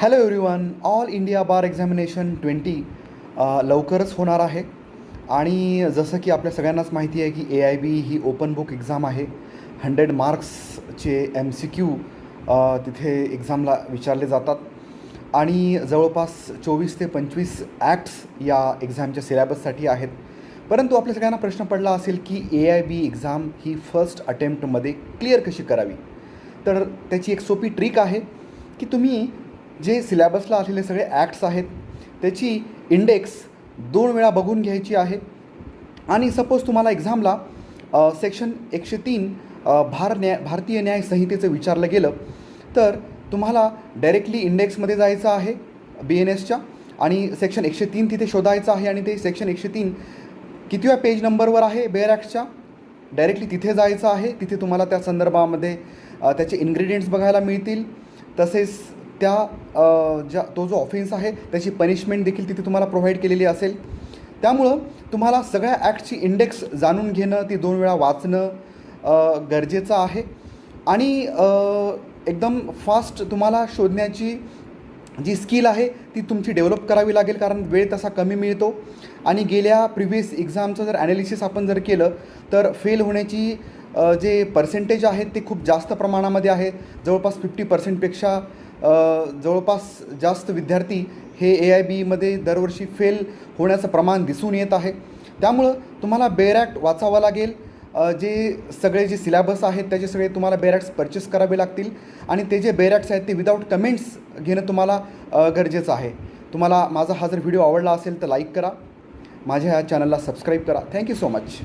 Hello everyone all India bar examination twenty लवकरच होणार आहे. आणि जसं की आपल्या सगळ्यांनाच माहिती आहे की ए आय बी ही ओपन बुक एक्झाम आहे. हंड्रेड मार्क्सचे एम सी क्यू तिथे एक्झामला विचारले जातात. आणि जवळपास चोवीस ते पंचवीस ॲक्ट्स या एक्झामच्या सिलेबससाठी आहेत. परंतु आपल्या सगळ्यांना प्रश्न पडला असेल की ए आय बी एक्झाम ही फर्स्ट अटेम्प्टमध्ये क्लिअर कशी करावी? तर त्याची एक सोपी ट्रिक आहे की तुम्ही जे सिलॅबसला आलेले सगळे ॲक्ट्स आहेत त्याची इंडेक्स दोन वेळा बघून घ्यायची आहे. आणि सपोज तुम्हाला एक्झामला सेक्शन एकशे तीन भार न्याय भारतीय न्याय संहितेचं विचारलं गेलं तर तुम्हाला डायरेक्टली इंडेक्समध्ये जायचं आहे बी एन एसच्या आणि सेक्शन एकशे तीन तिथे शोधायचं आहे आणि ते सेक्शन एकशे तीन कितव्या पेज नंबरवर आहे बेअर ॲक्टच्या डायरेक्टली तिथे जायचं आहे तिथे तुम्हाला त्या संदर्भामध्ये त्याचे इन्ग्रेडियंट्स बघायला मिळतील. तसेच त्या ज्या तो जो ऑफेन्स आहे त्याची पनिशमेंट देखील तिथे तुम्हाला प्रोव्हाइड केलेली असेल. त्यामुळं तुम्हाला सगळ्या ॲक्टची इंडेक्स जाणून घेणं ती दोन वेळा वाचणं गरजेचं आहे. आणि एकदम फास्ट तुम्हाला शोधण्याची जी स्किल आहे ती तुमची डेव्हलप करावी लागेल कारण वेळ तसा कमी मिळतो. आणि गेल्या प्रिव्हियस एक्झामचं जर ॲनालिसिस आपण जर केलं तर फेल होण्याची जे पर्सेंटेज आहेत ते खूप जास्त प्रमाणामध्ये आहे. जवळपास फिफ्टी पर्सेंटपेक्षा जवळपास जास्त विद्यार्थी हे ए आय बीमध्ये दरवर्षी फेल होण्याचं प्रमाण दिसून येत आहे. त्यामुळं तुम्हाला बेरॅक्ट वाचावं लागेल. जे सगळे जे सिलॅबस आहेत त्याचे सगळे तुम्हाला बेरॅक्ट्स परचेस करावे लागतील. आणि ते जे बेरॅक्ट्स आहेत ते विदाऊट कमेंट्स घेणं तुम्हाला गरजेचं आहे. तुम्हाला माझा हा जर व्हिडिओ आवडला असेल तर लाईक करा. माझ्या ह्या चॅनलला सबस्क्राईब करा. Thank you so much